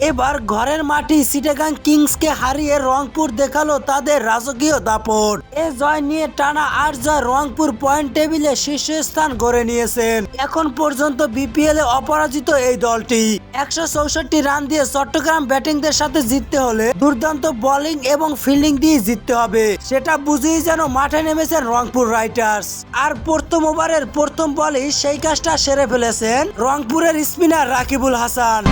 এবার ঘরের মাটি সিটাগাং কিংসকে হারিয়ে রংপুর দেখাল তাদের রাজকীয় দাপট। এ জয় নিয়ে টানা আট জয় রংপুর পয়েন্ট টেবিলে শীর্ষস্থান গড়ে নিয়েছেন। এখন পর্যন্ত বিপিএল এ অপরাজিত এই দলটি। একশো চৌষট্টি রান দিয়ে চট্টগ্রাম ব্যাটিংদের সাথে জিততে হলে দুর্দান্ত বোলিং এবং ফিল্ডিং দিয়ে জিততে হবে। সেটা বুঝেই যেন মাঠে নেমেছেন রংপুর রাইটার্স। আর প্রথম ওভারের প্রথম বলেই সেই কাজটা সেরে ফেলেছেন রংপুরের স্পিনার রাকিবুল হাসান।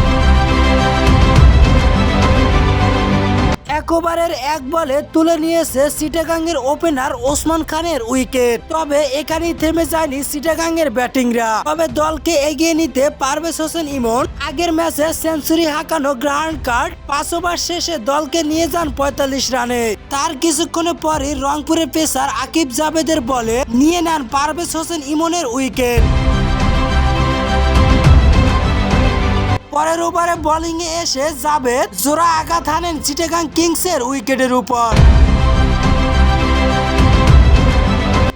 এক ওভারের এক বলে তুলে নিয়েছে সিটাগাঙ্গের ওপেনার ওসমান খানের উইকেট। তবে এখানেই থেমে যায়নি সিটাগাঙ্গের ব্যাটিংরা। তবে দলকে এগিয়ে নিতে পারভেজ হোসেন ইমন আগের ম্যাচে সেঞ্চুরি হাঁকানো গ্রাউন্ড কার্ড পাঁচ ওভার শেষে দলকে নিয়ে যান পঁয়তাল্লিশ রানে। তার কিছুক্ষণ পরই রংপুরের পেসার আকিব জাভেদের বলে নিয়ে নেন পারভেজ হোসেন ইমনের উইকেট। পরের ওভারে বোলিং এ এসে জাভেদ জোড়া আঘাত হানেন চিটেগাং কিংসের উইকেটের উপর।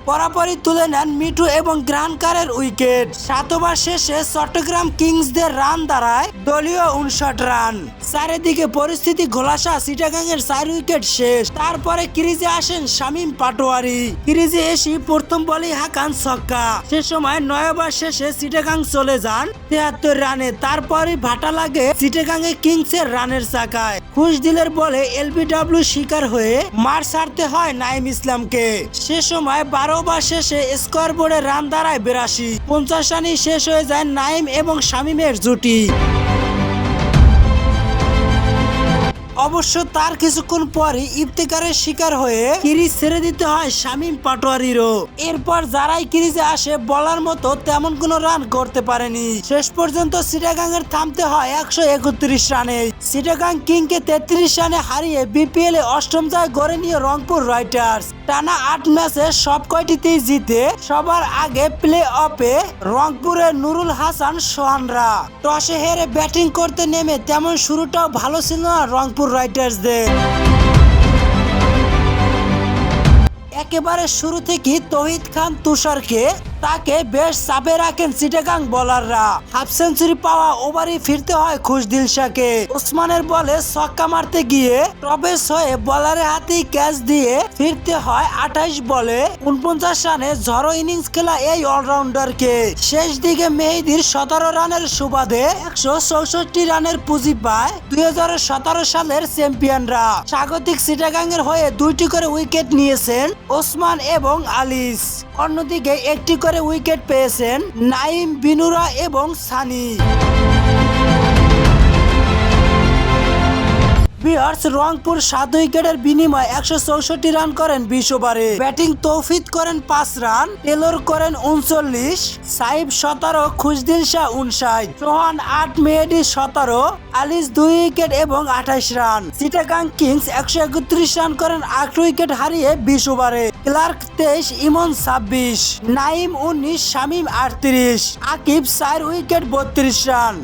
পরাপরই তুলে নেন মিঠু এবং গ্রানকারের উইকেট। সাত ওভার শেষে চট্টগ্রাম কিংসদের রান দাঁড়ায় দলীয় উনষাট রান। চারিদিকে পরিস্থিতি ঘোলাসা সিটাগাংয়ের চার উইকেট শেষ। তারপরে ক্রিজে আসেন শামীম পাটোয়ারি। ক্রিজে এসে প্রথম বলেই হাকান ছক্কা। সে সময় নয় ওভার শেষে সিটাগাং চলে যান। তেহাত্তর রানে, তারপরই ভাটা লাগে সিটাগাং সিটাগাংয়ে কিংসের রানের চাকায়। খুশ দিলের বলে এলবিডব্লিউ শিকার হয়ে মার ছাড়তে হয় নাইম ইসলামকে। সে সময় বারো ওভার শেষে স্কোয়ার বোর্ডে রান দাঁড়ায় বিরাশি। পঞ্চাশ রানই শেষ হয়ে যায় নাইম এবং শামীমের জুটি। অবশ্য তার কিছুক্ষণ পরই ইফতেকারের শিকার হয়ে কিরিজ ছেড়ে দিতে হয় শামীম পাটোয়ারিরও। এরপর যারাই কিরিজে আসে, বলার মতো তেমন কোনো রান করতে পারেনি। শেষ পর্যন্ত সিটাগাং এর থামতে হয় একশো একত্রিশ রানে। সিটাগাং কিং কে তেত্রিশ রানে হারিয়ে বিপিএল এ অষ্টম জয় গড়ে নিয়ে রংপুর রাইটার্স টানা আট ম্যাচে সব কয়টিতেই জিতে সবার আগে প্লে অফে রংপুরের নুরুল হাসান সোহানরা। টসে হেরে ব্যাটিং করতে নেমে তেমন শুরুটাও ভালো ছিল না রংপুর রাইটার্সদের একেবারে শুরু থেকে তহিদ খান তুষারকে তাকে বেশ চাপে রাখেন চিটাগাং বলাররা হাফ সেঞ্চুরি পাওয়া ওভারই ফিরতে হয় খুশদিল শাহকে। ওসমানের বলে ছক্কা মারতে গিয়ে প্রবেশ হয়ে বলারের হাতেই ক্যাচ দিয়ে ফিরতে হয় আঠাইশ বলে। উনপঞ্চাশ রানে ঝড়ো ইনিংস খেলা এই অলরাউন্ডারকে শেষ দিকে মেহেদির সতেরো রানের সুবাদে একশো চৌষট্টি রানের পুঁজি পায় দুই হাজার সতেরো সালের চ্যাম্পিয়নরা স্বাগতিক সিটাগাংয়ের হয়ে দুইটি করে উইকেট নিয়েছেন ওসমান এবং আলিস। অন্যদিকে একটি করে উইকেট পেয়েছেন নাইম বিনুরা এবং সানি। বিহার্স রংপুর সাত উইকেটের বিনিময়ে একশো চৌষট্টি রান করেন বিশ ওভারে। ব্যাটিং তৌফিদ করেন পাঁচ রান টেলর করেন উনচল্লিশ। সাইব সতেরো, খুশদিল শাহ উনষাট। চৌহান আট, মেহেদি সতেরো আলিস দুই উইকেট এবং আঠাইশ রান। চিটাগাং কিংস একশো একত্রিশ রান করেন, আট উইকেট হারিয়ে বিশ ওভারে। ক্লার্ক তেইশ, ইমন ছাব্বিশ। নাইম উনিশ, শামিম আটত্রিশ। আকিব চার উইকেট, বত্রিশ রান।